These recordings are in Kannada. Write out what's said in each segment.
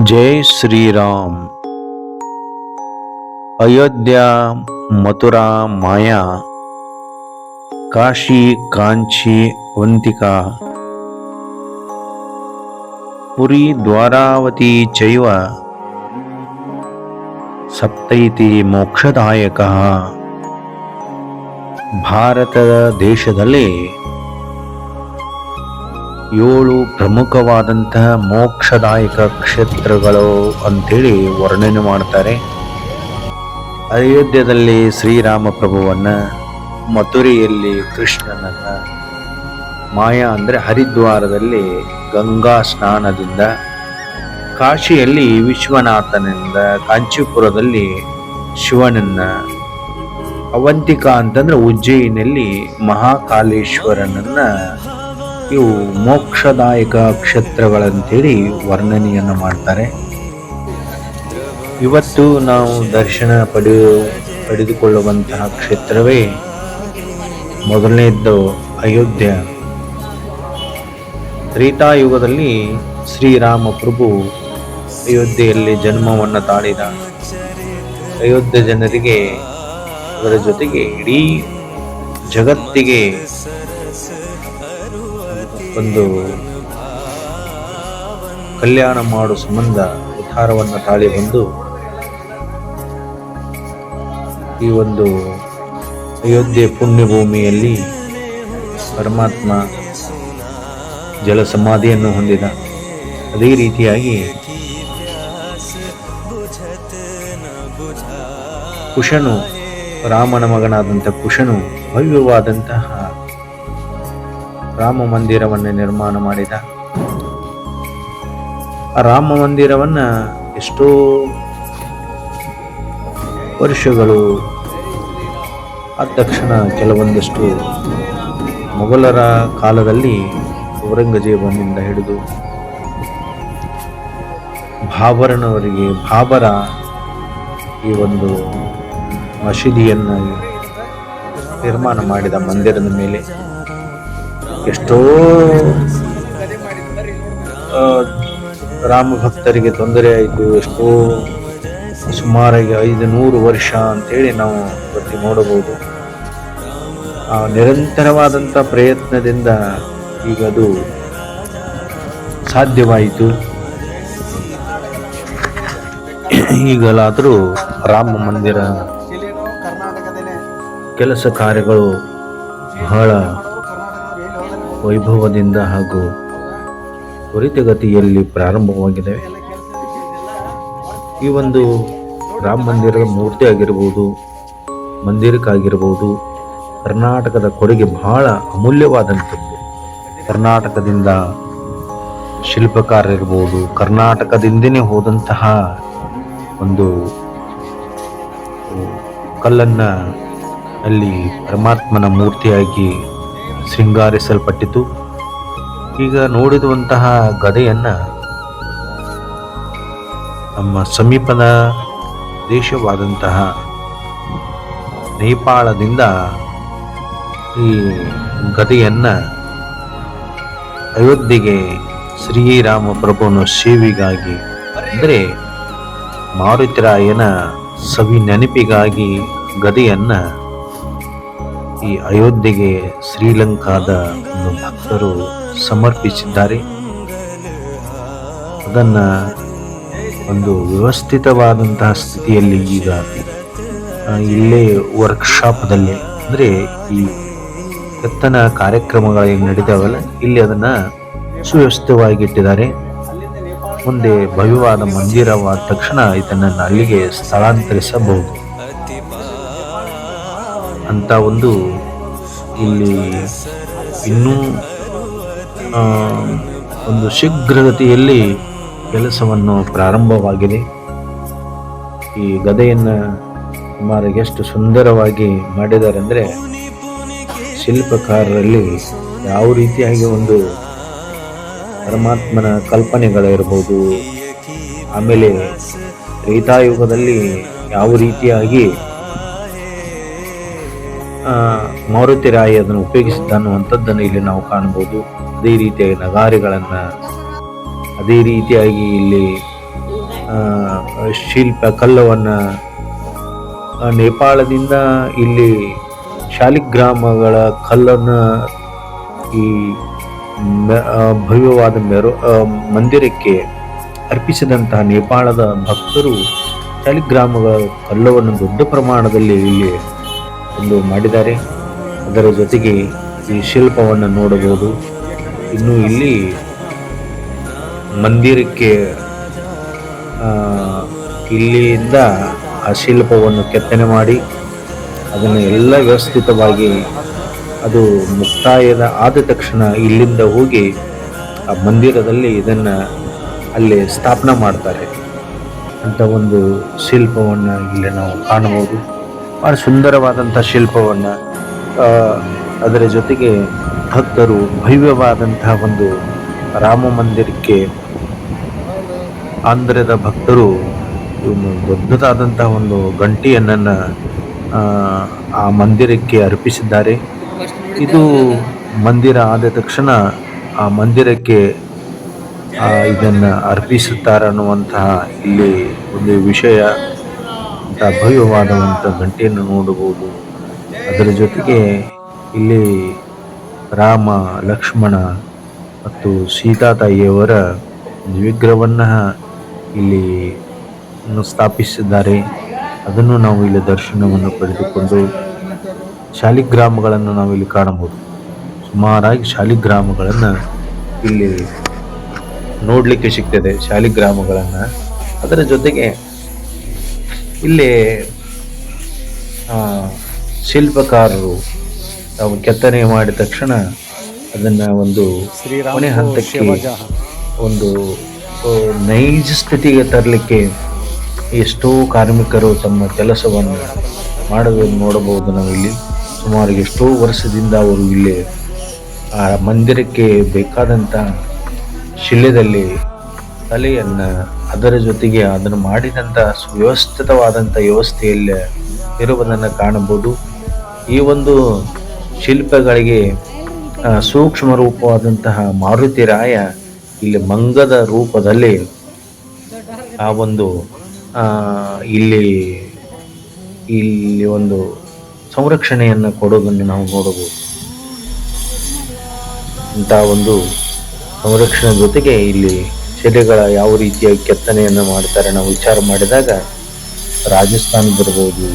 जय श्रीराम। अयोध्या मथुरा माया काशी कांची वंतिका। पुरी द्वारावती चैव। सप्तैति मोक्षदायकः। भारतदेशदले ಏಳು ಪ್ರಮುಖವಾದಂತಹ ಮೋಕ್ಷದಾಯಕ ಕ್ಷೇತ್ರಗಳು ಅಂಥೇಳಿ ವರ್ಣನೆ ಮಾಡ್ತಾರೆ. ಅಯೋಧ್ಯದಲ್ಲಿ ಶ್ರೀರಾಮ ಪ್ರಭುವನ್ನು, ಮಥುರೆಯಲ್ಲಿ ಕೃಷ್ಣನನ್ನ, ಮಾಯಾ ಅಂದರೆ ಹರಿದ್ವಾರದಲ್ಲಿ ಗಂಗಾ ಸ್ನಾನದಿಂದ, ಕಾಶಿಯಲ್ಲಿ ವಿಶ್ವನಾಥನಿಂದ, ಕಾಂಚೀಪುರದಲ್ಲಿ ಶಿವನನ್ನ, ಅವಂತಿಕಾ ಅಂತಂದ್ರೆ ಉಜ್ಜಯಿನಲ್ಲಿ ಮಹಾಕಾಲೇಶ್ವರನನ್ನ ಇವು ಮೋಕ್ಷದಾಯಕ ಕ್ಷೇತ್ರಗಳಂತೇಳಿ ವರ್ಣನೆಯನ್ನು ಮಾಡ್ತಾರೆ. ಇವತ್ತು ನಾವು ದರ್ಶನ ಪಡೆಯು, ಪಡೆದುಕೊಳ್ಳುವಂತಹ ಕ್ಷೇತ್ರವೇ ಮೊದಲನೇದ್ದು ಅಯೋಧ್ಯ. ತ್ರೇತಾಯುಗದಲ್ಲಿ ಶ್ರೀರಾಮ ಪ್ರಭು ಅಯೋಧ್ಯೆಯಲ್ಲಿ ಜನ್ಮವನ್ನು ತಾಳಿದ. ಅಯೋಧ್ಯ ಜನರಿಗೆ ಅದರ ಜೊತೆಗೆ ಇಡೀ ಜಗತ್ತಿಗೆ ಒಂದು ಕಲ್ಯಾಣ ಮಾಡೋ ಸಂಬಂಧ ಉದ್ಧಾರವನ್ನು ತಾಳಿ ಬಂದು ಈ ಒಂದು ಅಯೋಧ್ಯೆ ಪುಣ್ಯಭೂಮಿಯಲ್ಲಿ ಪರಮಾತ್ಮ ಜಲ ಸಮಾಧಿಯನ್ನು ಹೊಂದಿದ. ಅದೇ ರೀತಿಯಾಗಿ ಕುಶನು, ರಾಮನ ಮಗನಾದಂಥ ಕುಶನು ಭವ್ಯವಾದಂತಹ ರಾಮ ಮಂದಿರವನ್ನು ನಿರ್ಮಾಣ ಮಾಡಿದ. ರಾಮ ಮಂದಿರವನ್ನು ಎಷ್ಟೋ ವರ್ಷಗಳು ಆದ ತಕ್ಷಣ ಕೆಲವೊಂದಷ್ಟು ಮೊಘಲರ ಕಾಲದಲ್ಲಿ ಔರಂಗಜೇಬನಿಂದ ಹಿಡಿದು ಬಾಬರನವರಿಗೆ ಬಾಬರ ಈ ಒಂದು ಮಸೀದಿಯನ್ನು ನಿರ್ಮಾಣ ಮಾಡಿದ ಮಂದಿರದ ಮೇಲೆ. ಎಷ್ಟೋ ರಾಮ ಭಕ್ತರಿಗೆ ತೊಂದರೆ ಆಯಿತು ಎಷ್ಟೋ ಸುಮಾರಾಗಿ ಐದು ನೂರು ವರ್ಷ ಅಂತೇಳಿ ನಾವು ಇವತ್ತು ನೋಡಬಹುದು. ಆ ನಿರಂತರವಾದಂಥ ಪ್ರಯತ್ನದಿಂದ ಈಗ ಅದು ಸಾಧ್ಯವಾಯಿತು. ಈಗಲಾದರೂ ರಾಮ ಮಂದಿರ ಕೆಲಸ ಕಾರ್ಯಗಳು ಬಹಳ ವೈಭವದಿಂದ ಹಾಗೂ ತ್ವರಿತಗತಿಯಲ್ಲಿ ಪ್ರಾರಂಭವಾಗಿದೆ. ಈ ಒಂದು ರಾಮ ಮಂದಿರದ ಮೂರ್ತಿ ಆಗಿರ್ಬೋದು, ಮಂದಿರಕ್ಕಾಗಿರ್ಬೋದು, ಕರ್ನಾಟಕದ ಕೊಡುಗೆ ಬಹಳ ಅಮೂಲ್ಯವಾದಂಥದ್ದು. ಕರ್ನಾಟಕದಿಂದ ಶಿಲ್ಪಕಾರರಿರ್ಬೋದು, ಕರ್ನಾಟಕದಿಂದನೇ ಹೋದಂತಹ ಒಂದು ಕಲ್ಲನ್ನು ಅಲ್ಲಿ ಪರಮಾತ್ಮನ ಮೂರ್ತಿಯಾಗಿ ಶೃಂಗಾರಿಸಲ್ಪಟ್ಟಿತು. ಈಗ ನೋಡಿರುವಂತಹ ಗದೆಯನ್ನ ನಮ್ಮ ಸಮೀಪದ ದೇಶವಾದಂತಹ ನೇಪಾಳದಿಂದ ಈ ಗದೆಯನ್ನ ಅಯೋಧ್ಯೆಗೆ ಶ್ರೀರಾಮ ಪ್ರಭುವನ ಸೇವೆಗಾಗಿ, ಅಂದರೆ ಮಾರುತಿರಾಯನ ಸವಿ ನೆನಪಿಗಾಗಿ ಗದೆಯನ್ನ ಈ ಅಯೋಧ್ಯೆಗೆ ಶ್ರೀಲಂಕಾದ ಒಂದು ಭಕ್ತರು ಸಮರ್ಪಿಸಿದ್ದಾರೆ. ಅದನ್ನ ಒಂದು ವ್ಯವಸ್ಥಿತವಾದಂತಹ ಸ್ಥಿತಿಯಲ್ಲಿ ಈಗ ಇಲ್ಲೇ ವರ್ಕ್ಶಾಪ್ದಲ್ಲಿ ಅಂದರೆ ಈ ಕೆತ್ತನ ಕಾರ್ಯಕ್ರಮಗಳು ನಡೀತಾವಲ್ಲ ಇಲ್ಲಿ ಅದನ್ನ ಸುವ್ಯವಸ್ಥಿತವಾಗಿ ಇಟ್ಟಿದ್ದಾರೆ ಮುಂದೆ ಭವ್ಯವಾದ ಮಂದಿರವಾದ ತಕ್ಷಣ ಇದನ್ನು ಅಲ್ಲಿಗೆ ಸ್ಥಳಾಂತರಿಸಬಹುದು. ಅಂತ ಒಂದು ಇಲ್ಲಿ ಇನ್ನೂ ಒಂದು ಶೀಘ್ರಗತಿಯಲ್ಲಿ ಕೆಲಸವನ್ನು ಪ್ರಾರಂಭವಾಗಿದೆ. ಈ ಗದೆಯನ್ನು ಸುಮಾರು ಎಷ್ಟು ಸುಂದರವಾಗಿ ಮಾಡಿದಾರೆಂದರೆ, ಶಿಲ್ಪಕಾರರಲ್ಲಿ ಯಾವ ರೀತಿಯಾಗಿ ಒಂದು ಪರಮಾತ್ಮನ ಕಲ್ಪನೆಗಳಿರ್ಬೋದು, ಆಮೇಲೆ ತ್ರೇತಾಯುಗದಲ್ಲಿ ಯಾವ ರೀತಿಯಾಗಿ ಮಾರುತಿ ರಾಯಿ ಅದನ್ನು ಉಪಯೋಗಿಸಿದ್ದ ಅನ್ನುವಂಥದ್ದನ್ನು ಇಲ್ಲಿ ನಾವು ಕಾಣಬಹುದು. ಅದೇ ರೀತಿಯಾಗಿ ನಗಾರಿಗಳನ್ನು, ಅದೇ ರೀತಿಯಾಗಿ ಇಲ್ಲಿ ಶಿಲ್ಪ ಕಲ್ಲವನ್ನು ನೇಪಾಳದಿಂದ ಇಲ್ಲಿ ಶಾಲಿಗ್ರಾಮಗಳ ಕಲ್ಲನ್ನು ಈ ಭವ್ಯವಾದ ಮೆರು ಮಂದಿರಕ್ಕೆ ಅರ್ಪಿಸಿದಂತಹ ನೇಪಾಳದ ಭಕ್ತರು ಶಾಲಿಗ್ರಾಮಗಳ ಕಲ್ಲವನ್ನು ದೊಡ್ಡ ಪ್ರಮಾಣದಲ್ಲಿ ಇಲ್ಲಿ ಒಂದು ಮಾಡಿದ್ದಾರೆ. ಅದರ ಜೊತೆಗೆ ಈ ಶಿಲ್ಪವನ್ನು ನೋಡಬಹುದು. ಇನ್ನು ಇಲ್ಲಿ ಮಂದಿರಕ್ಕೆ ಇಲ್ಲಿಯಿಂದ ಆ ಶಿಲ್ಪವನ್ನು ಕೆತ್ತನೆ ಮಾಡಿ ಅದನ್ನು ಎಲ್ಲ ವ್ಯವಸ್ಥಿತವಾಗಿ ಅದು ಮುಕ್ತಾಯದ ಆದ ತಕ್ಷಣ ಇಲ್ಲಿಂದ ಹೋಗಿ ಆ ಮಂದಿರದಲ್ಲಿ ಇದನ್ನು ಅಲ್ಲಿ ಸ್ಥಾಪನೆ ಮಾಡ್ತಾರೆ. ಅಂತ ಒಂದು ಶಿಲ್ಪವನ್ನು ಇಲ್ಲಿ ನಾವು ಕಾಣಬಹುದು. ಭಾಳ ಸುಂದರವಾದಂಥ ಶಿಲ್ಪವನ್ನು ಅದರ ಜೊತೆಗೆ ಭಕ್ತರು ಭವ್ಯವಾದಂತಹ ಒಂದು ರಾಮ ಮಂದಿರಕ್ಕೆ ಆಂಧ್ರದ ಭಕ್ತರು ದೊಡ್ಡದಾದಂತಹ ಒಂದು ಗಂಟೆಯನ್ನು ಆ, ಮಂದಿರಕ್ಕೆ ಅರ್ಪಿಸಿದ್ದಾರೆ. ಇದು ಮಂದಿರ ಆದ ತಕ್ಷಣ ಆ ಮಂದಿರಕ್ಕೆ ಇದನ್ನು ಅರ್ಪಿಸುತ್ತಾರನ್ನುವಂತಹ ಇಲ್ಲಿ ಒಂದು ವಿಷಯ ಅಂತ ಭವ್ಯವಾದಂಥ ಗಂಟೆಯನ್ನು ನೋಡಬಹುದು. ಅದರ ಜೊತೆಗೆ ಇಲ್ಲಿ ರಾಮ, ಲಕ್ಷ್ಮಣ ಮತ್ತು ಸೀತಾ ತಾಯಿಯವರ ವಿಗ್ರಹವನ್ನು ಇಲ್ಲಿ ಸ್ಥಾಪಿಸಿದ್ದಾರೆ. ಅದನ್ನು ನಾವು ಇಲ್ಲಿ ದರ್ಶನವನ್ನು ಪಡೆದುಕೊಂಡು ಶಾಲಿಗ್ರಾಮಗಳನ್ನು ನಾವು ಇಲ್ಲಿ ಕಾಣಬಹುದು. ಸುಮಾರಾಗಿ ಶಾಲಿಗ್ರಾಮಗಳನ್ನು ಇಲ್ಲಿ ನೋಡಲಿಕ್ಕೆ ಸಿಗ್ತದೆ, ಶಾಲಿಗ್ರಾಮಗಳನ್ನು. ಅದರ ಜೊತೆಗೆ ಇಲ್ಲಿ ಶಿಲ್ಪಕಾರರು ತಾವು ಕೆತ್ತನೆ ಮಾಡಿದ ತಕ್ಷಣ ಅದನ್ನು ಒಂದು ಕೊನೆ ಹಂತಕ್ಕೆ ಒಂದು ನೈಜ ಸ್ಥಿತಿಗೆ ತರಲಿಕ್ಕೆ ಎಷ್ಟೋ ಕಾರ್ಮಿಕರು ತಮ್ಮ ಕೆಲಸವನ್ನು ಮಾಡೋದನ್ನು ನೋಡಬಹುದು ನಾವಿಲ್ಲಿ. ಇಲ್ಲಿ ಸುಮಾರು ಎಷ್ಟೋ ವರ್ಷದಿಂದ ಅವರು ಇಲ್ಲಿ ಆ ಮಂದಿರಕ್ಕೆ ಬೇಕಾದಂಥ ಶಿಲೆಯಲ್ಲಿ ಕಲೆಯನ್ನು ಅದರ ಜೊತೆಗೆ ಅದನ್ನು ಮಾಡಿದಂಥ ಸುವ್ಯವಸ್ಥಿತವಾದಂಥ ವ್ಯವಸ್ಥೆಯಲ್ಲಿ ಇರುವುದನ್ನು ಕಾಣಬಹುದು. ಈ ಒಂದು ಶಿಲ್ಪಗಳಿಗೆ ಸೂಕ್ಷ್ಮ ರೂಪವಾದಂತಹ ಮಾರುತಿ ರಾಯ ಇಲ್ಲಿ ಮಂಗದ ರೂಪದಲ್ಲಿ ಆ ಒಂದು ಇಲ್ಲಿ ಇಲ್ಲಿ ಒಂದು ಸಂರಕ್ಷಣೆಯನ್ನು ಕೊಡೋದನ್ನು ನಾವು ನೋಡಬಹುದು. ಇಂಥ ಒಂದು ಸಂರಕ್ಷಣೆ ಜೊತೆಗೆ ಇಲ್ಲಿ ಶಿಲೆಗಳ ಯಾವ ರೀತಿಯಾಗಿ ಕೆತ್ತನೆಯನ್ನು ಮಾಡ್ತಾರೆ ನಾವು ವಿಚಾರ ಮಾಡಿದಾಗ ರಾಜಸ್ಥಾನದಿರ್ಬೋದು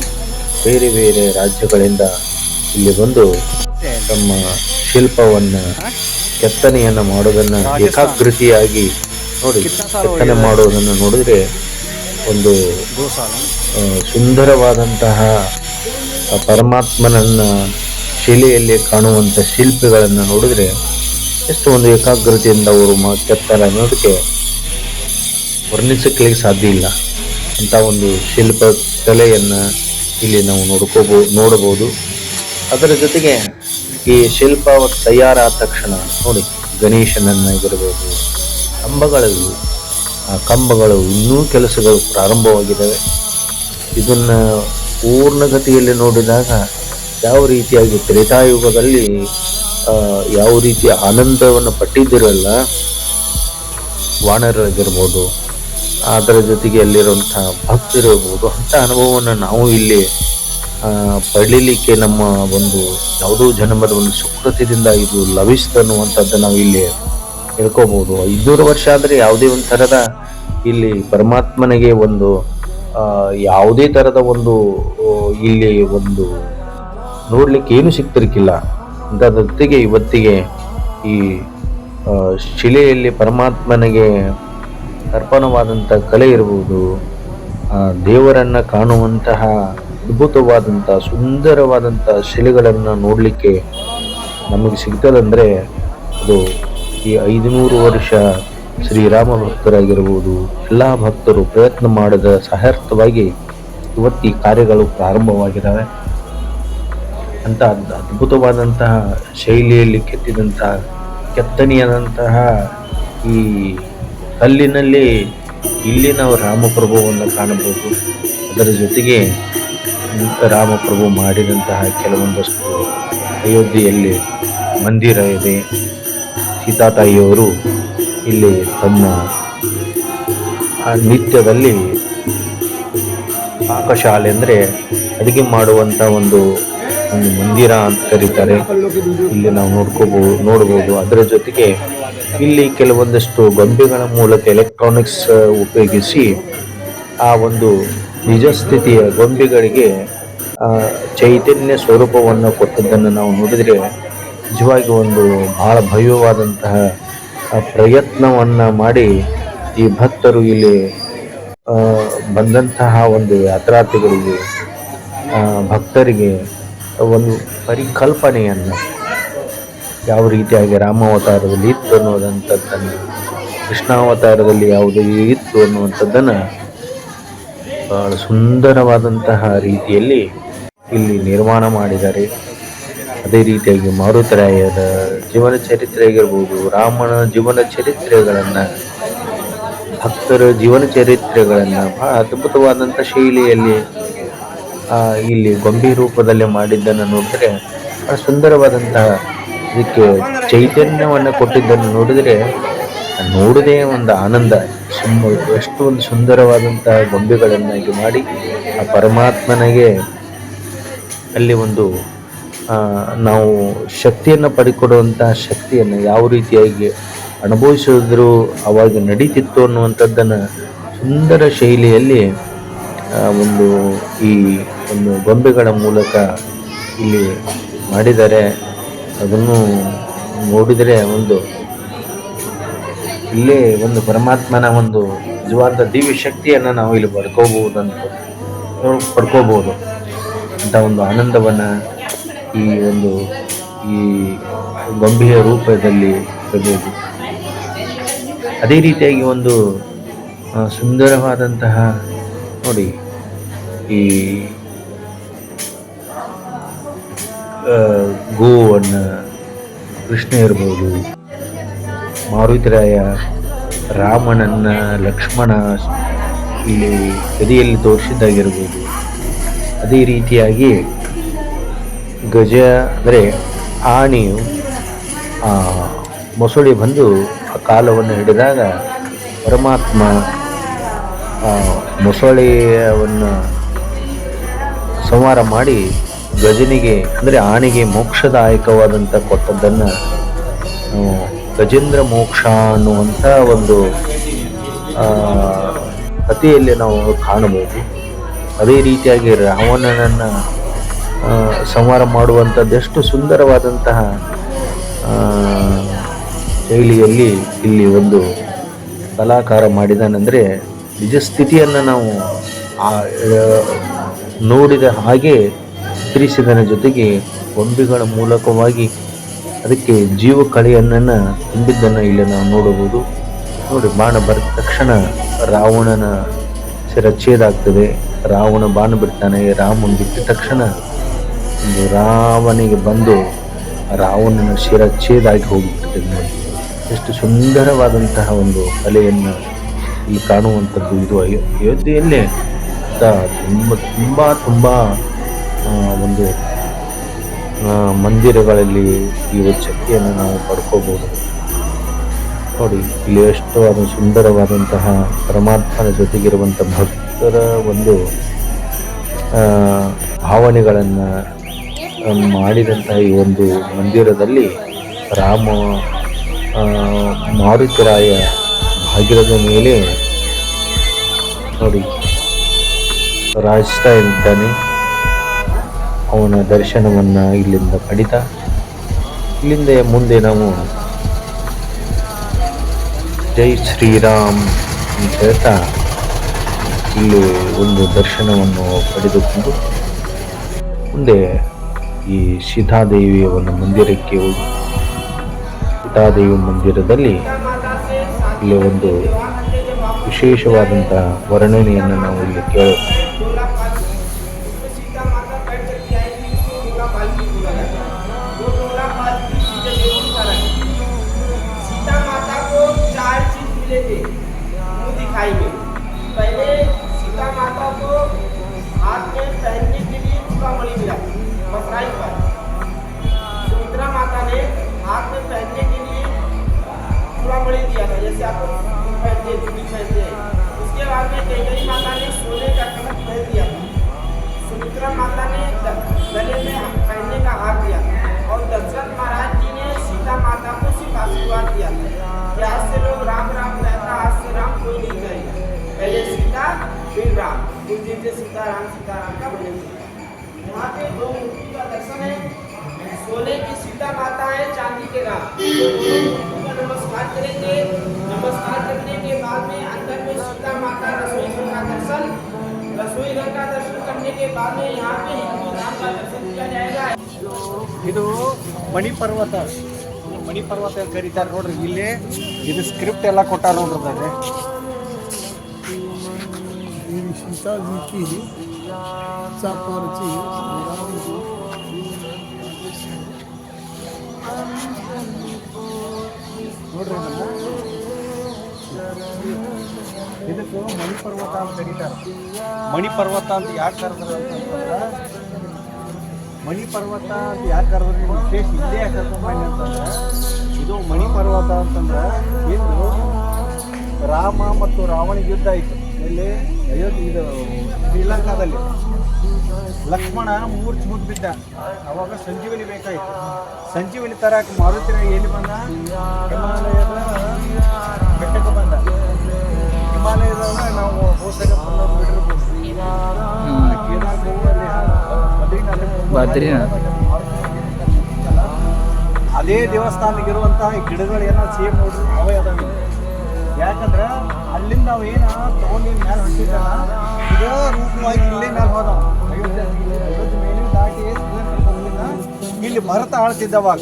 ಬೇರೆ ಬೇರೆ ರಾಜ್ಯಗಳಿಂದ ಇಲ್ಲಿ ಬಂದು ತಮ್ಮ ಶಿಲ್ಪವನ್ನು, ಕೆತ್ತನೆಯನ್ನು ಮಾಡೋದನ್ನು ಏಕಾಗ್ರತೆಯಾಗಿ ನೋಡಿ, ಕೆತ್ತನೆ ಮಾಡೋದನ್ನು ನೋಡಿದ್ರೆ ಒಂದು ಸುಂದರವಾದಂತಹ ಪರಮಾತ್ಮನನ್ನ ಶಿಲೆಯಲ್ಲಿ ಕಾಣುವಂಥ ಶಿಲ್ಪಿಗಳನ್ನು ನೋಡಿದ್ರೆ ಎಷ್ಟು ಒಂದು ಏಕಾಗ್ರತೆಯಿಂದ ಅವರು ಮಾ ಕೆತ್ತಾರೆ ಅನ್ನೋದಕ್ಕೆ ವರ್ಣಿಸಕ್ಕೆ ಸಾಧ್ಯ ಇಲ್ಲ. ಅಂತ ಒಂದು ಶಿಲ್ಪ ಕಲೆಯನ್ನು ಇಲ್ಲಿ ನಾವು ನೋಡ್ಕೋಬೋ, ನೋಡಬಹುದು. ಅದರ ಜೊತೆಗೆ ಈ ಶಿಲ್ಪ ತಯಾರಾದ ತಕ್ಷಣ ನೋಡಿ ಗಣೇಶನನ್ನಾಗಿರ್ಬೋದು ಕಂಬಗಳಲ್ಲಿ, ಆ ಕಂಬಗಳು ಇನ್ನೂ ಕೆಲಸಗಳು ಪ್ರಾರಂಭವಾಗಿದ್ದಾವೆ. ಇದನ್ನು ಪೂರ್ಣಗತಿಯಲ್ಲಿ ನೋಡಿದಾಗ ಯಾವ ರೀತಿಯಾಗಿ ತ್ರೇತಾಯುಗದಲ್ಲಿ ಯಾವ ರೀತಿಯ ಆನಂದವನ್ನು ಪಟ್ಟಿದ್ದಿರಲ್ಲ, ವಾನರರಾಗಿರ್ಬೋದು ಅದರ ಜೊತೆಗೆ ಅಲ್ಲಿರುವಂತಹ ಭಕ್ತಿರಬಹುದು ಅಂತ ಅನುಭವವನ್ನು ನಾವು ಇಲ್ಲಿ ಪಡೀಲಿಕ್ಕೆ ನಮ್ಮ ಒಂದು ಯಾವುದೋ ಜನ್ಮದ ಒಂದು ಸುಕೃತದಿಂದ ಇದು ಲಭಿಸ್ತು ಅನ್ನುವಂಥದ್ದು ನಾವು ಇಲ್ಲಿ ಹೇಳ್ಕೋಬಹುದು ಐದುನೂರು ವರ್ಷ ಆದರೆ ಯಾವುದೇ ಒಂದು ಥರದ ಇಲ್ಲಿ ಪರಮಾತ್ಮನಿಗೆ ಒಂದು ಯಾವುದೇ ಥರದ ಒಂದು ಇಲ್ಲಿ ಒಂದು ನೋಡ್ಲಿಕ್ಕೆ ಏನು ಸಿಗ್ತಿರ್ಕಿಲ್ಲ ಜೊತೆಗೆ ಇವತ್ತಿಗೆ ಈ ಶಿಲೆಯಲ್ಲಿ ಪರಮಾತ್ಮನಿಗೆ ಅರ್ಪಣವಾದಂಥ ಕಲೆ ಇರ್ಬೋದು ದೇವರನ್ನು ಕಾಣುವಂತಹ ಅದ್ಭುತವಾದಂಥ ಸುಂದರವಾದಂಥ ಶಿಲೆಗಳನ್ನು ನೋಡಲಿಕ್ಕೆ ನಮಗೆ ಸಿಗ್ತದಂದರೆ ಅದು ಈ ಐದುನೂರು ವರ್ಷ ಶ್ರೀರಾಮ ಭಕ್ತರಾಗಿರ್ಬೋದು, ಎಲ್ಲ ಭಕ್ತರು ಪ್ರಯತ್ನ ಮಾಡಿದ ಸಹರ್ಥವಾಗಿ ಇವತ್ತು ಈ ಕಾರ್ಯಗಳು ಪ್ರಾರಂಭವಾಗಿದ್ದಾವೆ ಅಂತ ಅದ್- ಅದ್ಭುತವಾದಂತಹ ಶೈಲಿಯಲ್ಲಿ ಕೆತ್ತಿದಂತಹ, ಕೆತ್ತನೆಯಾದಂತಹ ಈ ಕಲ್ಲಿನಲ್ಲಿ ಇಲ್ಲಿ ನಾವು ರಾಮಪ್ರಭುವನ್ನು ಕಾಣಬಹುದು. ಅದರ ಜೊತೆಗೆ ರಾಮಪ್ರಭು ಮಾಡಿದಂತಹ ಕೆಲವೊಂದಷ್ಟು ಅಯೋಧ್ಯೆಯಲ್ಲಿ ಮಂದಿರ ಇದೆ. ಸೀತಾತಾಯಿಯವರು ಇಲ್ಲಿ ತಮ್ಮ ನಿತ್ಯದಲ್ಲಿ ಪಾಕಶಾಲೆ ಅಂದರೆ ಅಡುಗೆ ಮಾಡುವಂಥ ಒಂದು ಒಂದು ಮಂದಿರ ಅಂತ ಕರೀತಾರೆ. ಇಲ್ಲಿ ನಾವು ನೋಡ್ಕೋಬಹುದು ನೋಡಬಹುದು ಅದರ ಜೊತೆಗೆ ಇಲ್ಲಿ ಕೆಲವೊಂದಷ್ಟು ಗೊಂಬೆಗಳ ಮೂಲಕ ಎಲೆಕ್ಟ್ರಾನಿಕ್ಸ್ ಉಪಯೋಗಿಸಿ ಆ ಒಂದು ನಿಜ ಸ್ಥಿತಿಯ ಗೊಂಬೆಗಳಿಗೆ ಚೈತನ್ಯ ಸ್ವರೂಪವನ್ನು ಕೊಟ್ಟದ್ದನ್ನು ನಾವು ನೋಡಿದರೆ ನಿಜವಾಗಿ ಒಂದು ಬಹಳ ಭವ್ಯವಾದಂತಹ ಪ್ರಯತ್ನವನ್ನ ಮಾಡಿ ಈ ಭಕ್ತರು ಇಲ್ಲಿ ಬಂದಂತಹ ಒಂದು ಯಾತ್ರಾರ್ಥಿಗಳಿಗೆ ಭಕ್ತರಿಗೆ ಒಂದು ಪರಿಕಲ್ಪನೆಯನ್ನು ಯಾವ ರೀತಿಯಾಗಿ ರಾಮಾವತಾರದಲ್ಲಿ ಇತ್ತು ಅನ್ನೋದಂಥದ್ದನ್ನು ಕೃಷ್ಣಾವತಾರದಲ್ಲಿ ಯಾವುದೇ ಇತ್ತು ಅನ್ನುವಂಥದ್ದನ್ನು ಬಹಳ ಸುಂದರವಾದಂತಹ ರೀತಿಯಲ್ಲಿ ಇಲ್ಲಿ ನಿರ್ಮಾಣ ಮಾಡಿದ್ದಾರೆ. ಅದೇ ರೀತಿಯಾಗಿ ಮಾರುತರಾಯರ ಜೀವನ ಚರಿತ್ರೆ ಆಗಿರ್ಬೋದು, ರಾಮನ ಜೀವನ ಚರಿತ್ರೆಗಳನ್ನು, ಭಕ್ತರ ಜೀವನ ಚರಿತ್ರೆಗಳನ್ನು ಬಹಳ ಅದ್ಭುತವಾದಂಥ ಶೈಲಿಯಲ್ಲಿ ಇಲ್ಲಿ ಗೊಂಬೆ ರೂಪದಲ್ಲಿ ಮಾಡಿದ್ದನ್ನು ನೋಡಿದ್ರೆ ಆ ಸುಂದರವಾದಂತಹ ಇದಕ್ಕೆ ಚೈತನ್ಯವನ್ನು ಕೊಟ್ಟಿದ್ದನ್ನು ನೋಡಿದರೆ ನೋಡದೇ ಒಂದು ಆನಂದ. ಸುಮ್ಮ ಎಷ್ಟು ಒಂದು ಸುಂದರವಾದಂತಹ ಗೊಂಬೆಗಳನ್ನಾಗಿ ಮಾಡಿ ಆ ಪರಮಾತ್ಮನಿಗೆ ಅಲ್ಲಿ ಒಂದು ನಾವು ಶಕ್ತಿಯನ್ನು ಪಡೆಕೊಡುವಂತಹ ಶಕ್ತಿಯನ್ನು ಯಾವ ರೀತಿಯಾಗಿ ಅನುಭವಿಸಿದ್ರು ಅವಾಗ ನಡೀತಿತ್ತು ಅನ್ನುವಂಥದ್ದನ್ನು ಸುಂದರ ಶೈಲಿಯಲ್ಲಿ ಒಂದು ಈ ಒಂದು ಗೊಂಬೆಗಳ ಮೂಲಕ ಇಲ್ಲಿ ಮಾಡಿದ್ದಾರೆ. ಅದನ್ನು ನೋಡಿದರೆ ಒಂದು ಇಲ್ಲಿ ಒಂದು ಪರಮಾತ್ಮನ ಒಂದು ನಿಜವಾದ ದಿವ್ಯ ಶಕ್ತಿಯನ್ನು ನಾವು ಇಲ್ಲಿ ಪಡ್ಕೋಬಹುದಂತ ಪಡ್ಕೋಬಹುದು ಅಂತ ಒಂದು ಆನಂದವನ್ನು ಈ ಒಂದು ಈ ಗೊಂಬೆಯ ರೂಪದಲ್ಲಿ ಇರಬಹುದು ಅದೇ ರೀತಿಯಾಗಿ ಒಂದು ಸುಂದರವಾದಂತಹ ನೋಡಿ ಈ ಗೋವನ್ನು ಕೃಷ್ಣ ಇರ್ಬೋದು. ಮಾರುತಿರಾಯ ರಾಮನನ್ನ ಲಕ್ಷ್ಮಣ ಇಲ್ಲಿ ಗದಿಯಲ್ಲಿ ತೋರಿಸಿದ್ದಾಗಿರ್ಬೋದು. ಅದೇ ರೀತಿಯಾಗಿ ಗಜ ಅಂದರೆ ಆನೆಯು ಮೊಸಳೆ ಬಂದು ಆ ಕಾಲವನ್ನು ಹಿಡಿದಾಗ ಪರಮಾತ್ಮ ಮೊಸಳೆಯವನ್ನು ಸಂಹಾರ ಮಾಡಿ ಗಜನಿಗೆ, ಅಂದರೆ ಆನೆಗೆ ಮೋಕ್ಷದಾಯಕವಾದಂಥ ಕೊಟ್ಟದ್ದನ್ನು ಗಜೇಂದ್ರ ಮೋಕ್ಷ ಅನ್ನುವಂಥ ಒಂದು ಕಥೆಯಲ್ಲಿ ನಾವು ಕಾಣಬಹುದು. ಅದೇ ರೀತಿಯಾಗಿ ರಾವಣನನ್ನು ಸಂಹಾರ ಮಾಡುವಂಥದ್ದೆಷ್ಟು ಸುಂದರವಾದಂತಹ ಶೈಲಿಯಲ್ಲಿ ಇಲ್ಲಿ ಒಂದು ಕಲಾಕಾರ ಮಾಡಿದಾನೆಂದರೆ ನಿಜ ಸ್ಥಿತಿಯನ್ನು ನಾವು ನೋಡಿದ ಹಾಗೆ ಚಿತ್ರಿಸಿದನ ಜೊತೆಗೆ ಗೊಂಬೆಗಳ ಮೂಲಕವಾಗಿ ಅದಕ್ಕೆ ಜೀವ ಕಳೆಯನ್ನ ತುಂಬಿದ್ದನ್ನು ಇಲ್ಲಿ ನಾವು ನೋಡಬಹುದು. ನೋಡಿ, ಬಾಣ ಬರೆದ ತಕ್ಷಣ ರಾವಣನ ಶಿರಚ್ಛೇದಾಗ್ತದೆ ರಾವಣ ಬಾಣ ಬಿಡ್ತಾನೆ. ರಾಮನ್ ಬಿಟ್ಟ ತಕ್ಷಣ ಒಂದು ರಾವನಿಗೆ ಬಂದು ರಾವಣನ ಶಿರಚ್ಛೇದಾಗಿ ಹೋಗಿಬಿಟ್ಟಿದೆ ನೋಡಿ. ಎಷ್ಟು ಸುಂದರವಾದಂತಹ ಒಂದು ಕಲೆಯನ್ನು ಇಲ್ಲಿ ಕಾಣುವಂಥದ್ದು ಇದು. ಅಯೋ- ಅಯೋಧ್ಯೆಯಲ್ಲೇ ತುಂಬ ತುಂಬ ತುಂಬ ಒಂದು ಮಂದಿರಗಳಲ್ಲಿ ಈ ಶಕ್ತಿಯನ್ನು ನಾವು ಪಡ್ಕೋಬಹುದು ನೋಡಿ, ಇಲ್ಲಿ ಎಷ್ಟು ಅದು ಸುಂದರವಾದಂತಹ ಪರಮಾತ್ಮನ ಜೊತೆಗಿರುವಂಥ ಭಕ್ತರ ಒಂದು ಭಾವನೆಗಳನ್ನು ಮಾಡಿದಂತಹ ಈ ಒಂದು ಮಂದಿರದಲ್ಲಿ ರಾಮ ಮಾರುತಿರಾಯ ಭಾಗಿರದ ಮೇಲೆ, ನೋಡಿ ರಾಜಿಸ್ತಾ ಇದ್ದಾನೆ. ಅವನ ದರ್ಶನವನ್ನ ಇಲ್ಲಿಂದ ಪಡಿತಾ ಇಲ್ಲಿಂದ ಮುಂದೆ ನಾವು ಜೈ ಶ್ರೀರಾಮ್ ಅಂತ ಹೇಳ್ತಾ ಇಲ್ಲಿ ಒಂದು ದರ್ಶನವನ್ನು ಪಡೆದುಕೊಂಡು ಮುಂದೆ ಈ ಸೀತಾದೇವಿಯ ಒಂದು ಮಂದಿರಕ್ಕೆ ಹೋಗಿ. ಸೀತಾದೇವಿ ಮಂದಿರದಲ್ಲಿ ಇಲ್ಲಿ ಒಂದು ವಿಶೇಷವಾದಂತಹ ವರ್ಣನೆಯನ್ನು ನಾವು ಇಲ್ಲಿ ಕೇಳ राम कुछ दिन से सीताराम सीताराम का भजन चलता है यहाँ पे दो मूर्ति का दर्शन है सोने की सीता माता है चांदी के राम तो दोनों मूर्ति का नमस्कार करेंगे नमस्कार करने के बाद में अंदर में सीता माता रसोई घर का दर्शन रसोई घर का दर्शन करने के बाद में यहाँ पे हिंदू धाम का दर्शन किया जाएगा ಇದು ಮಣಿ ಪರ್ವತ ಮಣಿ ಪರ್ವತ ಅಂತ ಕರೀತಾರೆ ನೋಡ್ರಿ ಇಲ್ಲಿ ಇದು ಸ್ಕ್ರಿಪ್ಟ್ ಎಲ್ಲ ಕೊಟ್ಟಾರ ನೋಡ್ರಿ ಸೀತಾಜಿಗೆ ಚಾಪಾರಚಿ ರಾಮಜಿ ನೋಡ್ರಿ. ಇದಕ್ಕೆ ಮಣಿ ಪರ್ವತ ಅಂತ ಕರೀತಾರೆ. ಮಣಿ ಪರ್ವತ ಅಂತ ಯಾಕೆ ಕರೆದ್ರು ಅಂತಂದ್ರೆ ಮಣಿ ಪರ್ವತ ಅಂತ ಯಾಕೆ ಕರೆದ್ರು ವಿಶೇಷ ಇಲ್ಲೇ ಯಾಕೆ ಕರ್ಕೊಂಡ್ಬಂದಿ ಅಂತಂದ್ರೆ, ಇದು ಮಣಿ ಪರ್ವತ ಅಂತಂದ್ರೆ ಇದು ರಾಮ ಮತ್ತು ರಾವಣ ಯುದ್ಧ ಆಯಿತು. ಇಲ್ಲಿ ಅಯೋಧ್ಯ ಇದು ಶ್ರೀಲಂಕಾದಲ್ಲಿ. ಲಕ್ಷ್ಮಣ ಮೂರ್ತಿ ಮುದ್ದು ಬಿದ್ದ ಅವಾಗ ಸಂಜೀವಿನಿ ಬೇಕಾಯ್ತು. ಸಂಜೀವಿನಿ ತರಕ ಮಾರುತಿ ಏನು ಬಂದ? ಹಿಮಾಲಯದ ಬೆಟ್ಟಕ್ಕೆ ಬಂದ. ಹಿಮಾಲಯದ ನಾವು ಹೋದಾಗ. ಅದೇ ದೇವಸ್ಥಾನಕ್ಕಿರುವಂತಹ ಗಿಡಗಳು ಏನೋ ಸೇಮ್ ನೋಡ್ರಿ ಅವೇ ಅದಾವೆ ಯಾಕಂದ್ರೆ ಅಲ್ಲಿಂದ ನಾವು ಏನು ತಗೊಂಡೇನು ಮೇಲೆ ಹೊಂಟಿದ್ದಲ್ಲ ಇದೇ ರೂಪವಾಗಿ ಇಲ್ಲೇ ಮೇಲೆ ಹೋದ ಇಲ್ಲಿ ಭರತ ಆಳ್ತಿದ್ದವಾಗ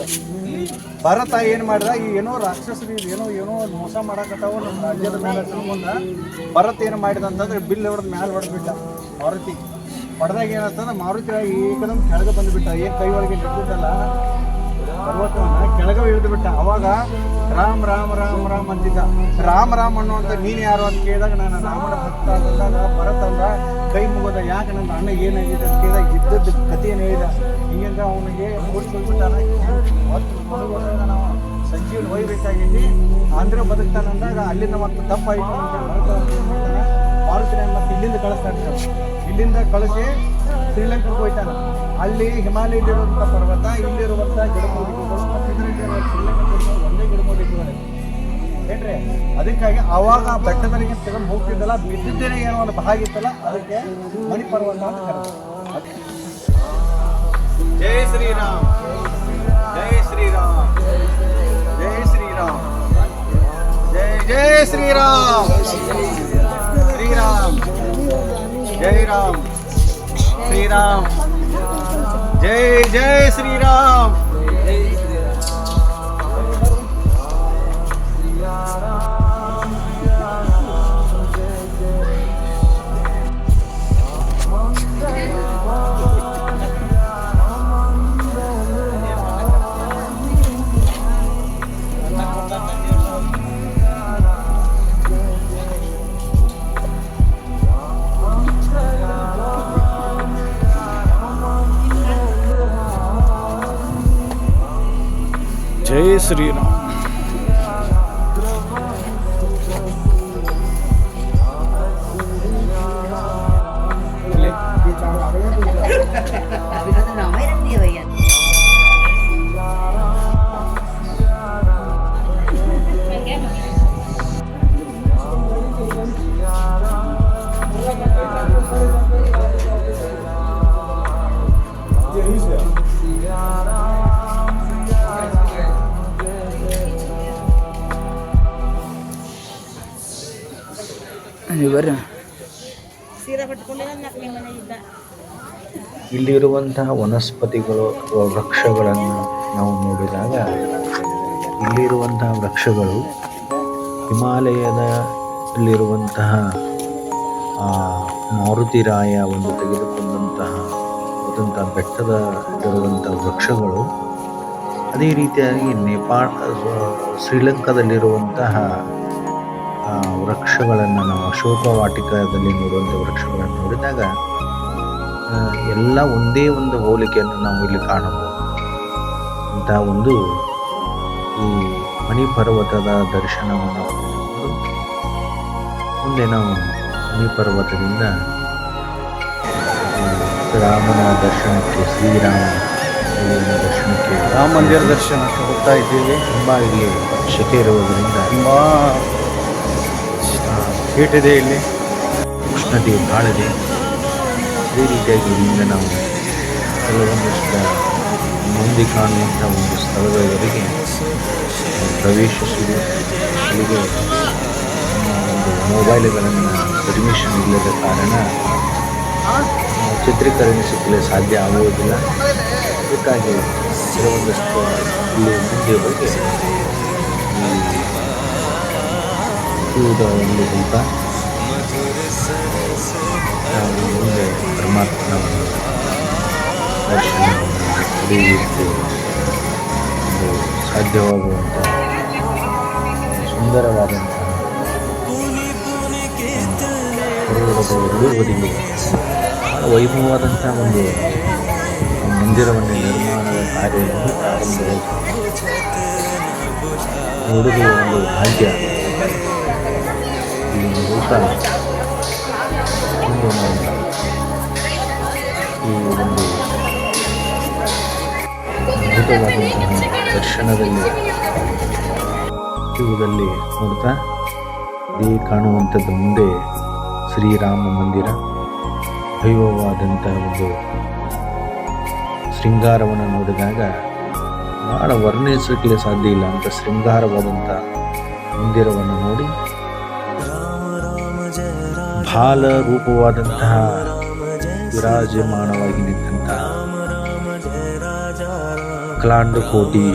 ಭರತ ಏನು ಮಾಡಿದ, ಈ ಏನೋ ರಾಕ್ಷಸರು ಏನೋ ಏನೋ ಮೋಸ ಮಾಡಕತ್ತಾವ ನಮ್ಮ ರಾಜ್ಯದ ಮೇಲೆ ತಿಳ್ಕೊಂಡ ಭರತ ಏನು ಮಾಡಿದ ಅಂತಂದ್ರೆ ಬಿಲ್ ಹೊಡೆದ ಮ್ಯಾಲೆ ಹೊಡೆದ್ಬಿಟ್ಟ ಮಾರುತಿ. ಹೊಡೆದಾಗ ಏನಂತಂದ್ರೆ ಮಾರುತಿ ಏಕದಮ್ ಕೆಳಗೆ ಬಂದ್ಬಿಟ್ಟ, ಏನು ಕೈ ಒಳಗೆ ನಿಂತಿದ್ದಲ್ಲ ಪರ್ವತವನ್ನ ಕೆಳಗೆ ಇಳಿದು ಬಿಟ್ಟ ಅವಾಗ ರಾಮ್ ರಾಮ್ ರಾಮ್ ರಾಮ್ ಅಂತಿದ್ದ ರಾಮ್ ರಾಮ್ ಅನ್ನುವಂತ ನೀನು ಯಾರು ಅಂತ ಕೇಳಿದಾಗ ನಾನು ರಾಮನ ಭಕ್ತ ಅಂತ ಭರತ್ ಕೈ ಮುಗೋದ ಯಾಕೆ ನನ್ನ ಅಣ್ಣ ಏನಾಗಿದೆ ಅಂತ ಕೇಳಿದಾಗ ಇದ್ದದ್ದು ಕಥೆ ಏನು ಹೇಳಿದ. ಹಿಂಗಂದ ಅವನಿಗೆ ನಾವು ಸಂಜೀವನ ಒಯ್ಬೇಕಾಗಿದ್ದಿ ಆಂಧ್ರ ಬದುಕ್ತಾನ ಅಂದಾಗ ಅಲ್ಲಿಂದ ಮತ್ತೆ ತಪ್ಪಾಯಿತು ಅಂತ ಮಾರುತಿನ ಮತ್ತೆ ಇಲ್ಲಿಂದ ಕಳಿಸ್ತಾ ಇಲ್ಲಿಂದ ಕಳಿಸಿ ಶ್ರೀಲಂಕಾಗೆ ಹೋಯ್ತಾನೆ. ಅಲ್ಲಿ ಹಿಮಾಲಯದಲ್ಲಿರುವಂಥ ಪರ್ವತ ಇಲ್ಲಿರುವಂಥ ಗಿಡಮೂಲಿಕೆಗಳು ಅದಕ್ಕಾಗಿ ಅವಾಗ ಬೆಟ್ಟದಲ್ಲಿ ತಗೊಂಡು ಹೋಗ್ತಿದ್ದಲ್ಲ, ಬಿದ್ದಿದ್ದೇನೆ ಏನೋ ಒಂದು ಭಾಗ ಇತ್ತಲ್ಲ, ಅದಕ್ಕೆ ಮಣಿ ಪರ್ವತ ಅಂತ ಕರೆದು ಜೈ ಶ್ರೀರಾಮ್. ಜೈ ಶ್ರೀರಾಮ್. ಜೈ ಶ್ರೀರಾಮ್. ಜೈ ಜೈ ಶ್ರೀರಾಮ್. ಶ್ರೀರಾಮ್. ಜೈ ರಾಮ್. ಶ್ರೀರಾಮ್. ಜೈ ಜೈ ಶ್ರೀರಾಮ್ ಜೈ ಶ್ರೀರಾಮ್ Tapi ಇಲ್ಲಿರುವಂತಹ ವನಸ್ಪತಿಗಳು ಅಥವಾ ವೃಕ್ಷಗಳನ್ನು ನಾವು ನೋಡಿದಾಗ ಇಲ್ಲಿರುವಂತಹ ವೃಕ್ಷಗಳು ಹಿಮಾಲಯದಲ್ಲಿರುವಂತಹ ಆ, ಮಾರುತಿರಾಯ ಒಂದು ತೆಗೆದುಕೊಂಡಂತಹ ಅದಂತಹ ಬೆಟ್ಟದ ಇರುವಂಥ ವೃಕ್ಷಗಳು ಅದೇ ರೀತಿಯಾಗಿ ನೇಪಾಳ ಶ್ರೀಲಂಕಾದಲ್ಲಿರುವಂತಹ ವೃಕ್ಷಗಳನ್ನು ನಾವು ಅಶೋಕ ವಾಟಿಕದಲ್ಲಿ ನೋಡುವಂಥ ವೃಕ್ಷಗಳನ್ನು ನೋಡಿದಾಗ ಎಲ್ಲ ಒಂದೇ ಒಂದು ಹೋಲಿಕೆಯನ್ನು ನಾವು ಇಲ್ಲಿ ಕಾಣಬಹುದು. ಇಂತಹ ಒಂದು ಈ ಮಣಿಪರ್ವತದ ದರ್ಶನವನ್ನು ಮುಂದೆ ನಾವು ಮಣಿಪರ್ವತದಿಂದ ರಾಮನ ದರ್ಶನಕ್ಕೆ ಶ್ರೀರಾಮ ದರ್ಶನಕ್ಕೆ ರಾಮ ಮಂದಿರ ದರ್ಶನಕ್ಕೆ ಹೋಗ್ತಾ ಇದ್ದೀವಿ. ತುಂಬ ಇಲ್ಲಿ ಶಕೆ ಇರುವುದರಿಂದ ತುಂಬ ಕೇಟಿದೆ ಇದೆ ಇಲ್ಲಿ. ಉಷ್ಣತೆ ಭಾಳಿದೆ ಅದೇ ರೀತಿಯಾಗಿ ಇಲ್ಲಿಂದ ನಾವು ಕೆಲವೊಂದಿಷ್ಟು ಮುಂದೆ ಕಾಣುವಂಥ ಒಂದು ಸ್ಥಳಗಳವರೆಗೆ ಪ್ರವೇಶಿಸಿದೆ ಅಲ್ಲಿಗೆ ಒಂದು ಮೊಬೈಲ್ಗಳನ್ನು ಪರ್ಮಿಷನ್ ಇಲ್ಲದ ಕಾರಣ ಚಿತ್ರೀಕರಣಿಸುತ್ತಲೇ ಸಾಧ್ಯ ಆಗುವುದಿಲ್ಲ. ಅದಕ್ಕಾಗಿ ಕೆಲವೊಂದಷ್ಟು ಇಲ್ಲಿ ಮುಂದೆ ಹೋಗಿ ಒಂದು ಅಂತ ನಾವು ಮುಂದೆ ಸಾಧ್ಯವಾಗುವಂಥ ಸುಂದರವಾದಂಥ ಹೊರಗಡೆ ಎರಡೂ ಬದಿಗೆ ವೈಭವವಾದಂಥ ಒಂದು ಮಂದಿರವನ್ನು ನಿರ್ಮಾಣದ ಕಾರ್ಯವನ್ನು ನೋಡುವ ಒಂದು ಭಾಗ್ಯ ಇಲ್ಲಿ ಊಟ ಇಂದು ನಾವು ಈ ಒಂದು ದರ್ಶನದಲ್ಲಿ ಇವುದಲ್ಲಿ ನೋಡ್ತಾ ಈ ಕಾಣುವಂಥದ್ದು ಮುಂದೆ ಶ್ರೀರಾಮ ಮಂದಿರ. ವೈಭವವಾದಂಥ ಒಂದು ಶೃಂಗಾರವನ್ನು ನೋಡಿದಾಗ ಬಹಳ ವರ್ಣಿಸಲಿಕ್ಕೆ ಸಾಧ್ಯ ಇಲ್ಲ ಅಂತ ಶೃಂಗಾರವಾದಂಥ ಮಂದಿರವನ್ನು ನೋಡಿ ಬಾಲ ರೂಪವಾದಂತಹ ವಿರಾಜಮಾನವಾಗಿ ನಿಂತಹ ಕ್ಲಾಂಡು ಕೋಟಿ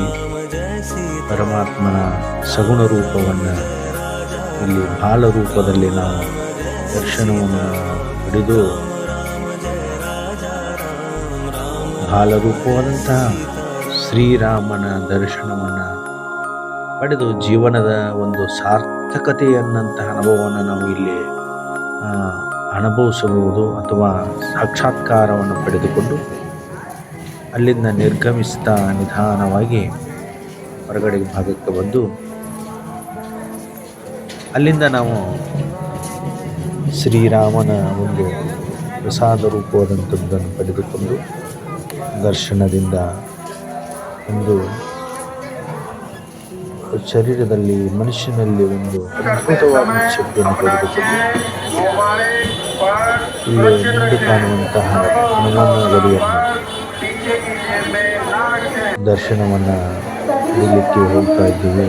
ಪರಮಾತ್ಮನ ಸಗುಣ ರೂಪವನ್ನು ಇಲ್ಲಿ ಬಾಲ ರೂಪದಲ್ಲಿ ನಾವು ದರ್ಶನವನ್ನು ಪಡೆದು ಬಾಲ ರೂಪವಾದಂತಹ ಶ್ರೀರಾಮನ ದರ್ಶನವನ್ನು ಪಡೆದು ಜೀವನದ ಒಂದು ಸಾರ್ಥಕತೆಯನ್ನಂತಹ ಅನುಭವವನ್ನು ನಾವು ಇಲ್ಲಿ ಅನುಭವಿಸಬಹುದು ಅಥವಾ ಸಾಕ್ಷಾತ್ಕಾರವನ್ನು ಪಡೆದುಕೊಂಡು ಅಲ್ಲಿಂದ ನಿರ್ಗಮಿಸ್ತಾ ನಿಧಾನವಾಗಿ ಹೊರಗಡೆ ಭಾಗಕ್ಕೆ ಬಂದು ಅಲ್ಲಿಂದ ನಾವು ಶ್ರೀರಾಮನ ಒಂದು ಪ್ರಸಾದ ರೂಪವಾದಂಥದ್ದನ್ನು ಪಡೆದುಕೊಂಡು ದರ್ಶನದಿಂದ ಒಂದು ಶರೀರದಲ್ಲಿ ಮನುಷ್ಯನಲ್ಲಿ ಒಂದು ಅದ್ಭುತವಾದ ಶಕ್ತಿಯನ್ನು ಪಡೆದುಕೊಂಡು ಇಲ್ಲಿ ಕಾಣುವಂತಹ ಗಡಿಯನ್ನು ದರ್ಶನವನ್ನು ಇಲ್ಲಿಕ್ಕೆ ಹೋಗ್ತಾ ಇದ್ದೀವಿ.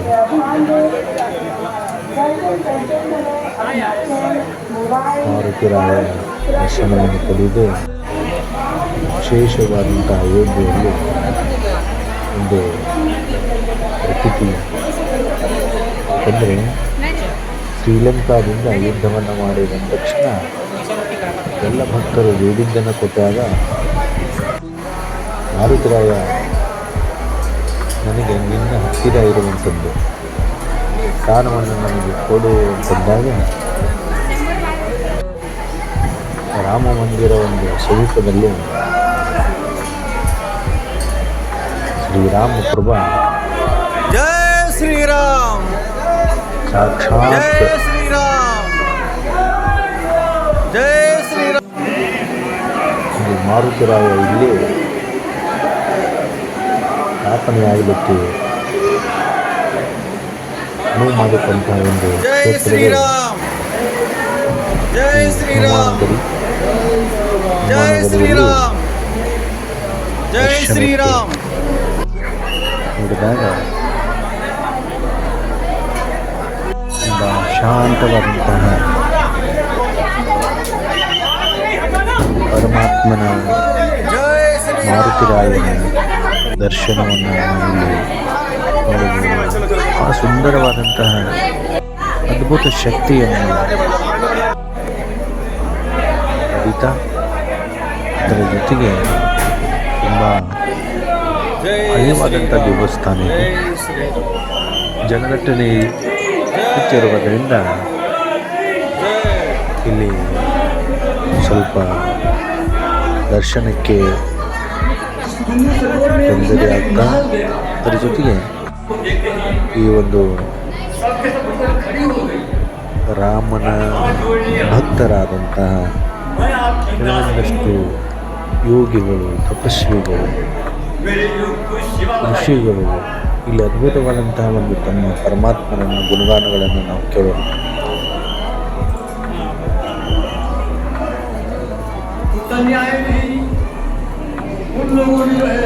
ಮಾರುತಿರಾಯ ದರ್ಶನವನ್ನು ಪಡೆದು ವಿಶೇಷವಾದಂತಹ ಯೋಗ್ಯದಲ್ಲಿ ಒಂದು ಪ್ರತೀತಿ ಯಾಕಂದರೆ ಶ್ರೀಲಂಕಾದಿಂದ ಯುದ್ಧವನ್ನು ಮಾಡಿದ ತಕ್ಷಣ ಎಲ್ಲ ಭಕ್ತರು ವೇದಿದ್ದನ್ನು ಕೊಟ್ಟಾಗ ಮಾರುತರಾಯ ನನಗೆ ನಿನ್ನ ಹತ್ತಿರ ಇರುವಂಥದ್ದು. ಸ್ಥಾನವನ್ನು ನನಗೆ ಕೊಡು ಅಂತಂದಾಗ ರಾಮ ಮಂದಿರ ಒಂದು ಸಮೀಪದಲ್ಲಿ ಶ್ರೀರಾಮ ಪ್ರಭಾ ಸಾಕ್ಷಾತ್. ಮಾರುತಿರಾಯ ಇಲ್ಲಿ ಸ್ಥಾಪನೆಯಾಗಲಿಕ್ಕೆ ಅನುವು ಮಾಡಿಕೊಂತಹ ಒಂದು ಶ್ರೀರಾಮ್. ಜೈ ಶ್ರೀರಾಮ್ ಹನುಮಾನಗರಿ ಜೈ ಹನುಮಾನಗರಿಯಲ್ಲಿ ಶ್ರೀರಾಮ್ ಜೈ ದರ್ಶನಕ್ಕೆ ಶ್ರೀರಾಮ್ ನೋಡಿದಾಗ ತುಂಬ ಶಾಂತವಾದಂತಹ ಪರಮಾತ್ಮನ ಮಾರುತಿರಾಯನ ದರ್ಶನವನ್ನು ಆ ಸುಂದರವಾದಂತಹ ಅದ್ಭುತ ಶಕ್ತಿಯನ್ನು ಪಡಿತಾ ಅದರ ಜೊತೆಗೆ ತುಂಬ ಹಳೆಯವಾದಂಥ ದೇವಸ್ಥಾನ ಜನದಟ್ಟಣೆ ಹೆಚ್ಚಿರುವುದರಿಂದ ಇಲ್ಲಿ ಸ್ವಲ್ಪ ದರ್ಶನಕ್ಕೆ ತೊಂದರೆ ಆಗ್ತಾ ಅದರ ಜೊತೆಗೆ ಈ ಒಂದು ರಾಮನ ಭಕ್ತರಾದಂತಹ ಕೆಲವೊಂದಷ್ಟು ಯೋಗಿಗಳು, ತಪಸ್ವಿಗಳು, ಋಷಿಗಳು ಇಲ್ಲಿ ಅದ್ಭುತವಾದಂತಹ ಒಂದು ತಮ್ಮ ಪರಮಾತ್ಮನನ್ನು ಗುಣಗಾನಗಳನ್ನು ನಾವು ಕೇಳೋಣ अन्याय नहीं उन लोगों ने जो है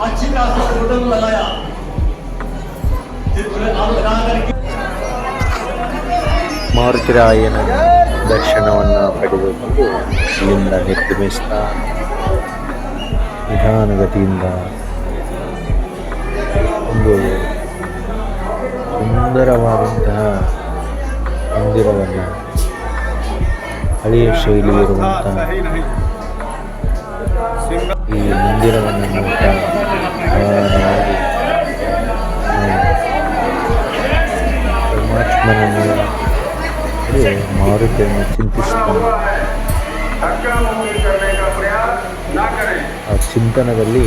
अच्छी तरह से होटल लगाया फिर उन्हें आग लगा करके ಮಾರುತಿರಾಯನ ದರ್ಶನವನ್ನು ಪಡೆದುಕೊಂಡು ಇಲ್ಲಿಂದ ನಿರ್ಗಮಿಸ್ತಾ ನಿಧಾನಗತಿಯಿಂದ ಒಂದು ಸುಂದರವಾದಂತಹ ಮಂದಿರವನ್ನು ಹಳೆಯ ಶೈಲಿ ಇರುವಂತಹ ಈ ಮಂದಿರವನ್ನು ನೋಡ್ತಾ ಮಾರುತಿಯನ್ನು ಚಿಂತಿಸ್ತಾನೆ ಆ ಚಿಂತನದಲ್ಲಿ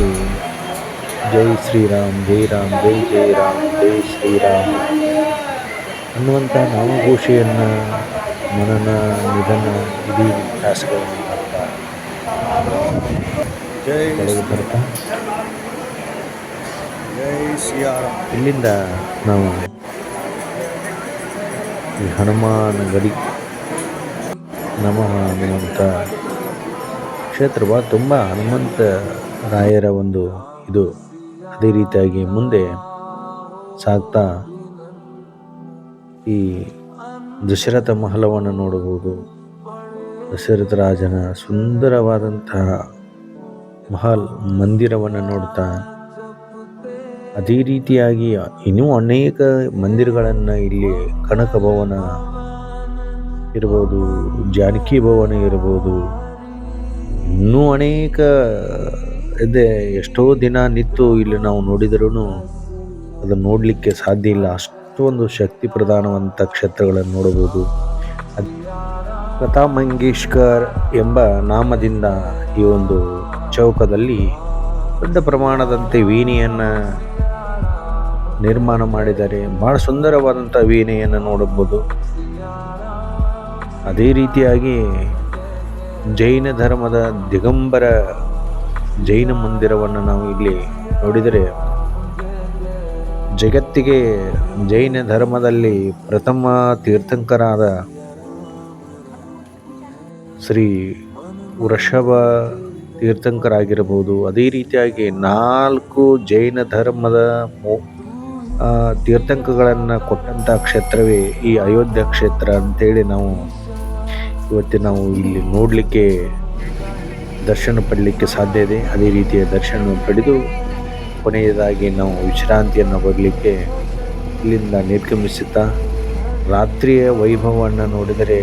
ಜೈ ಶ್ರೀರಾಮ್, ಜೈ ರಾಮ್, ಜೈ ಜೈ ರಾಮ್, ಜೈ ಶ್ರೀರಾಮ್. ಅನ್ನುವಂಥ ನಾಮಘೋಷೆಯನ್ನು, ಮನನ, ನಿಧನ, ಇಡೀ ಜೈ ಬರ್ತಾ. ಇಲ್ಲಿಂದ ನಾವು ಈ ಹನುಮಾನ ಗಡಿ ನಮಃ ಅನ್ನುವಂಥ ಕ್ಷೇತ್ರವ, ತುಂಬ ಹನುಮಂತ ರಾಯರ ಒಂದು ಇದು. ಅದೇ ರೀತಿಯಾಗಿ ಮುಂದೆ ಸಾಗ್ತಾ ಈ ದಶರಥ ಮಹಲವನ್ನು ನೋಡಬಹುದು. ದಶರಥ ರಾಜನ ಸುಂದರವಾದಂತಹ ಮಹಲ್ ಮಂದಿರವನ್ನು ನೋಡ್ತಾ ಅದೇ ರೀತಿಯಾಗಿ ಇನ್ನೂ ಅನೇಕ ಮಂದಿರಗಳನ್ನು ಇಲ್ಲಿ ಕನಕ ಭವನ ಇರ್ಬೋದು, ಜಾನಕಿ ಭವನ ಇರ್ಬೋದು, ಇನ್ನೂ ಅನೇಕ ಇದೆ ಎಷ್ಟೋ ದಿನ ನಿಂತು ಇಲ್ಲಿ ನಾವು ನೋಡಿದರೂ ಅದನ್ನು ನೋಡಲಿಕ್ಕೆ ಸಾಧ್ಯ ಇಲ್ಲ. ಅಷ್ಟೊಂದು ಶಕ್ತಿ ಪ್ರಧಾನವಂತ ಕ್ಷೇತ್ರಗಳನ್ನು ನೋಡಬಹುದು. ಲತಾ ಮಂಗೇಶ್ಕರ್ ಎಂಬ ನಾಮದಿಂದ ಈ ಒಂದು ಚೌಕದಲ್ಲಿ ದೊಡ್ಡ ಪ್ರಮಾಣದಂತೆ ವೀಣೆಯನ್ನು ನಿರ್ಮಾಣ ಮಾಡಿದ್ದಾರೆ. ಬಹಳ ಸುಂದರವಾದಂಥ ವೀಣೆಯನ್ನು ನೋಡಬಹುದು. ಅದೇ ರೀತಿಯಾಗಿ ಜೈನ ಧರ್ಮದ ದಿಗಂಬರ ಜೈನ ಮಂದಿರವನ್ನು ನಾವು ಇಲ್ಲಿ ನೋಡಿದರೆ ಜಗತ್ತಿಗೆ ಜೈನ ಧರ್ಮದಲ್ಲಿ ಪ್ರಥಮ ತೀರ್ಥಂಕರಾದ ಶ್ರೀ ವೃಷಭ ತೀರ್ಥಂಕರಾಗಿರಬಹುದು. ಅದೇ ರೀತಿಯಾಗಿ ನಾಲ್ಕು ಜೈನ ಧರ್ಮದ ತೀರ್ಥಂಕಗಳನ್ನು ಕೊಟ್ಟಂಥ ಕ್ಷೇತ್ರವೇ ಈ ಅಯೋಧ್ಯ ಕ್ಷೇತ್ರ ಅಂತೇಳಿ ನಾವು ಇವತ್ತು ನಾವು ಇಲ್ಲಿ ನೋಡಲಿಕ್ಕೆ ದರ್ಶನ ಪಡಲಿಕ್ಕೆ ಸಾಧ್ಯ ಇದೆ. ಅದೇ ರೀತಿಯ ದರ್ಶನ ಪಡೆದು ಕೊನೆಯದಾಗಿ ನಾವು ವಿಶ್ರಾಂತಿಯನ್ನು ಬರಲಿಕ್ಕೆ ಇಲ್ಲಿಂದ ನಿರ್ಗಮಿಸುತ್ತಾ ರಾತ್ರಿಯ ವೈಭವವನ್ನು ನೋಡಿದರೆ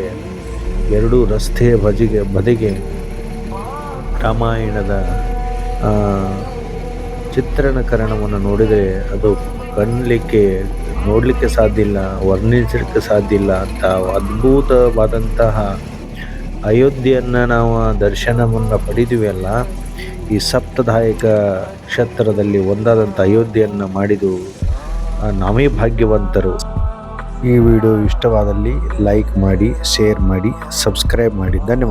ಎರಡೂ ರಸ್ತೆಯ ಬದಿಗೆ ಬದಿಗೆ ರಾಮಾಯಣದ ಚಿತ್ರಣಕರಣವನ್ನು ನೋಡಿದರೆ ಅದು ಕಣ್ಣಲಿಕ್ಕೆ ನೋಡಲಿಕ್ಕೆ ಸಾಧ್ಯ ಇಲ್ಲ, ವರ್ಣಿಸಲಿಕ್ಕೆ ಸಾಧ್ಯ ಇಲ್ಲ ಅಂತ ಅದ್ಭುತವಾದಂತಹ ಅಯೋಧ್ಯೆಯನ್ನು ನಾವು ದರ್ಶನವನ್ನು ಪಡೆದಿವಿ ಅಲ್ಲ, ಈ ಸಪ್ತದಾಯಕ ಕ್ಷೇತ್ರದಲ್ಲಿ ಒಂದಾದಂಥ ಅಯೋಧ್ಯೆಯನ್ನು ಮಾಡಿದು ನಾವೇ ಭಾಗ್ಯವಂತರು ಈ ವಿಡಿಯೋ ಇಷ್ಟವಾದಲ್ಲಿ ಲೈಕ್ ಮಾಡಿ ಶೇರ್ ಮಾಡಿ ಸಬ್ಸ್ಕ್ರೈಬ್ ಮಾಡಿ. ಧನ್ಯವಾದ.